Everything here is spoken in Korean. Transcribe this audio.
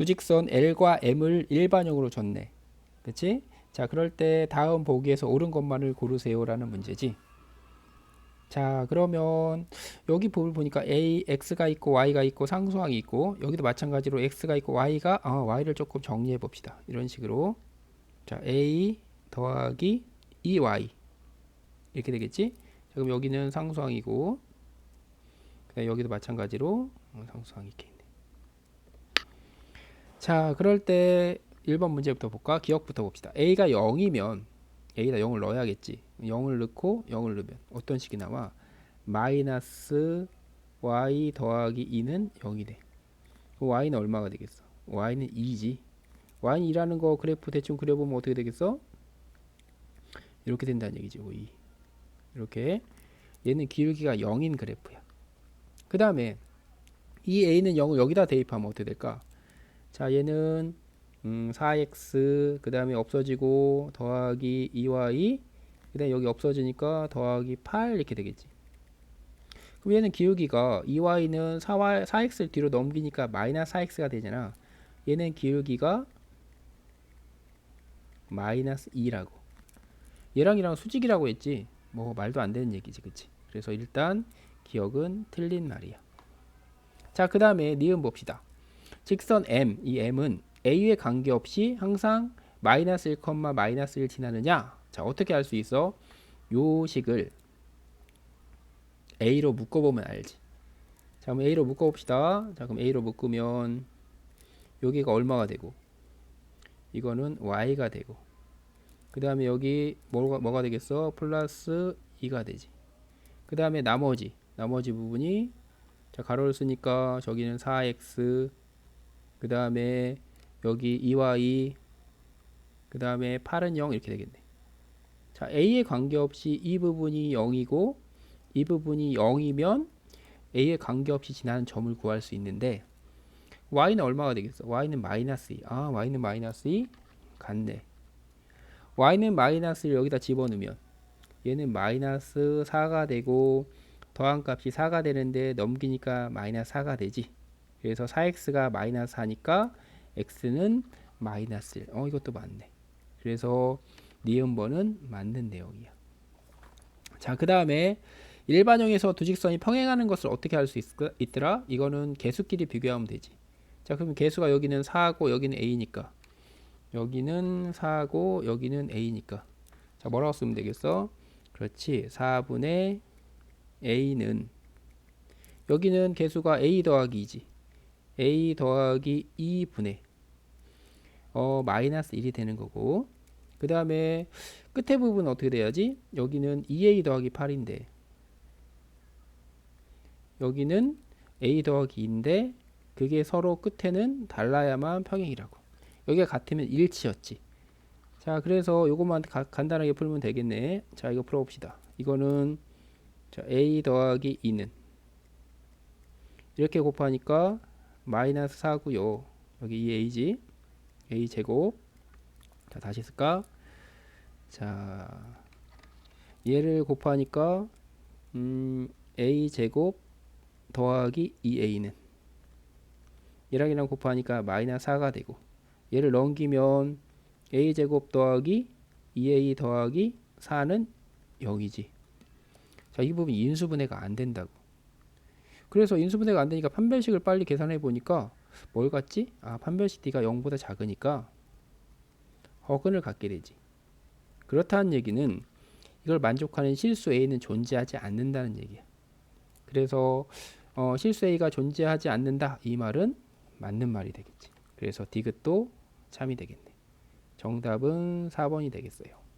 두 직선 L과 M을 일반형으로 줬네. 그치? 자, 그럴 때 다음 보기에서 옳은 것만을 고르세요라는 문제지. 자, 그러면 여기 부분 보니까 A, X가 있고 Y가 있고 상수항이 있고 여기도 마찬가지로 X가 있고 Y가 아, Y를 조금 정리해 봅시다. 이런 식으로 자, A 더하기 2Y 이렇게 되겠지? 자, 그럼 여기는 상수항이고 여기도 마찬가지로 어, 상수항이 이렇게. 자, 그럴 때 1번 문제부터 볼까? 기억부터 봅시다. A가 0이면 A에다 0을 넣어야겠지. 0을 넣고 0을 넣으면 어떤 식이 나와? 마이너스 y 더하기 2는 0이 돼. y는 얼마가 되겠어? y는 2지. y는 2라는 거 그래프 대충 그려보면 어떻게 되겠어? 이렇게 된다는 얘기지. 2. 이렇게 얘는 기울기가 0인 그래프야. 그 다음에 이 a는 0을 여기다 대입하면 어떻게 될까? 자, 얘는 음, 4x 그 다음에 없어지고 더하기 2y 그 다음에 여기 없어지니까 더하기 8 이렇게 되겠지. 그럼 얘는 기울기가 2y는 4y, 4x를 뒤로 넘기니까 마이너스 4x가 되잖아. 얘는 기울기가 마이너스 2라고. 얘랑 이랑 수직이라고 했지. 뭐 말도 안 되는 얘기지 그치? 그래서 일단 기억은 틀린 말이야. 자 그 다음에 니은 봅시다 직선 m 이 m은 a에 관계없이 항상 마이너스 1, 마이너스 1 지나느냐? 자, 어떻게 알 수 있어? 요 식을 a로 묶어보면 알지. 자, 그럼 a로 묶어봅시다. 자, 그럼 a로 묶으면 여기가 얼마가 되고 이거는 y가 되고 그 다음에 여기 뭐가, 뭐가 되겠어? 플러스 2가 되지. 그 다음에 나머지 나머지 부분이 자 가로를 쓰니까 저기는 4x 그 다음에 여기 2y 그 다음에 8은 0 이렇게 되겠네. 자 a에 관계없이 이 부분이 0이고 이 부분이 0이면 a에 관계없이 지나는 점을 구할 수 있는데 y는 얼마가 되겠어? y는 마이너스 2 아, y는 마이너스 2 같네. y는 마이너스 1 여기다 집어넣으면 얘는 마이너스 4가 되고 더한 값이 4가 되는데 넘기니까 마이너스 4가 되지 그래서 4x가 마이너스 4니까 x는 마이너스 1. 어 이것도 맞네. 그래서 니은 번은 맞는 내용이야. 자, 그 다음에 일반형에서 두 직선이 평행하는 것을 어떻게 할수 있더라? 이거는 개수끼리 비교하면 되지. 자, 그럼 개수가 여기는 4고 여기는 a니까 여기는 4고 여기는 a니까 자, 뭐라고 쓰면 되겠어? 그렇지. 4분의 a는 여기는 개수가 a 더하기 2지. A 더하기 2분의 어 마이너스 1이 되는 거고 그 다음에 끝에 부분 은 어떻게 돼야지? 여기는 2a 더하기 8인데 여기는 a 더하기 2인데 그게 서로 끝에는 달라야만 평행이라고. 여기가 같으면 일치였지. 자 그래서 요것만 가, 간단하게 풀면 되겠네. 자 이거 풀어봅시다. 이거는 자, a 더하기 2는 이렇게 곱하니까 마이너스 4고요. 여기 2a지. a 제곱. 자, 다시 쓸까? 자, 얘를 곱하니까 음, a 제곱 더하기 2a는 얘랑 얘랑 곱하니까 마이너스 4가 되고 얘를 넘기면 a 제곱 더하기 2a 더하기 4는 0이지. 자, 이 부분 인수분해가 안 된다고. 그래서 인수분해가 안 되니까 판별식을 빨리 계산해 보니까 뭘 같지? 아, 판별식 D가 0보다 작으니까 허근을 갖게 되지. 그렇다는 얘기는 이걸 만족하는 실수 A는 존재하지 않는다는 얘기야. 그래서 어, 실수 A가 존재하지 않는다 이 말은 맞는 말이 되겠지. 그래서 디귿도 참이 되겠네. 정답은 4번이 되겠어요.